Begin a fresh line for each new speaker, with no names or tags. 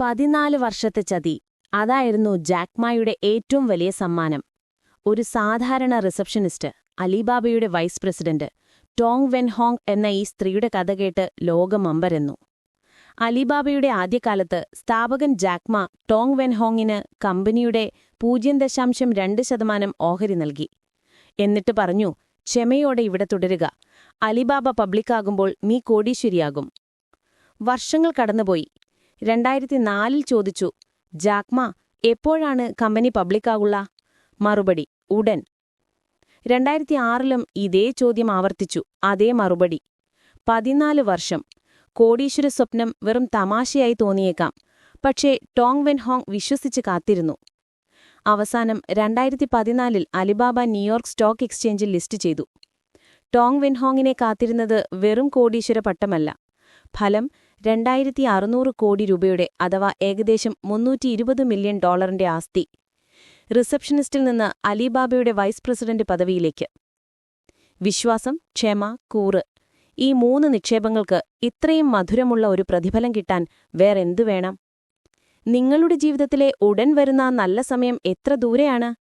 പതിനാല് വർഷത്തെ ചതി. അതായിരുന്നു ജാക്മായുടെ ഏറ്റവും വലിയ സമ്മാനം. ഒരു സാധാരണ റിസപ്ഷനിസ്റ്റ് അലിബാബയുടെ vice president Tong Wenhong എന്ന ഈ സ്ത്രീയുടെ കഥ കേട്ട് ലോകമമ്പരന്നു അലിബാബയുടെ ആദ്യകാലത്ത് സ്ഥാപകൻ ജാക്മ ടോങ് വെൻ ഹോങ്ങിന് കമ്പനിയുടെ പൂജ്യം ദശാംശം രണ്ട് ശതമാനം ഓഹരി നൽകി. എന്നിട്ട് പറഞ്ഞു ക്ഷമയോടെ ഇവിടെ തുടരുക. അലിബാബ പബ്ലിക്കാകുമ്പോൾ നീ കോടീശ്വരിയാകും വർഷങ്ങൾ കടന്നുപോയി. രണ്ടായിരത്തി നാലിൽ ചോദിച്ചു ജാക്മ എപ്പോഴാണ് കമ്പനി പബ്ലിക്കാകുള്ള മറുപടി ഉടൻ. രണ്ടായിരത്തി ആറിലും ഇതേ ചോദ്യം ആവർത്തിച്ചു അതേ മറുപടി പതിനാല് വർഷം കോടീശ്വര സ്വപ്നം വെറും തമാശയായി തോന്നിയേക്കാം പക്ഷേ ടോങ് വെൻ ഹോങ് വിശ്വസിച്ച് കാത്തിരുന്നു. അവസാനം രണ്ടായിരത്തി പതിനാലിൽ അലിബാബ ന്യൂയോർക്ക് സ്റ്റോക്ക് എക്സ്ചേഞ്ചിൽ ലിസ്റ്റ് ചെയ്തു ടോങ് വെൻഹോങ്ങിനെ കാത്തിരുന്നത് വെറും കോടീശ്വര പട്ടമല്ല ഫലം രണ്ടായിരത്തി അറുന്നൂറ് കോടി രൂപയുടെ അഥവാ ഏകദേശം മുന്നൂറ്റി മില്യൺ ഡോളറിന്റെ ആസ്തി. റിസപ്ഷനിസ്റ്റിൽ നിന്ന് അലിബാബയുടെ വൈസ് പ്രസിഡന്റ് പദവിയിലേക്ക്. വിശ്വാസം ക്ഷമ കൂറ്. ഈ മൂന്ന് നിക്ഷേപങ്ങൾക്ക് ഇത്രയും മധുരമുള്ള ഒരു പ്രതിഫലം കിട്ടാൻ വേറെന്തു വേണം? നിങ്ങളുടെ ജീവിതത്തിലെ ഉടൻ വരുന്ന നല്ല സമയം എത്ര ദൂരെയാണ്?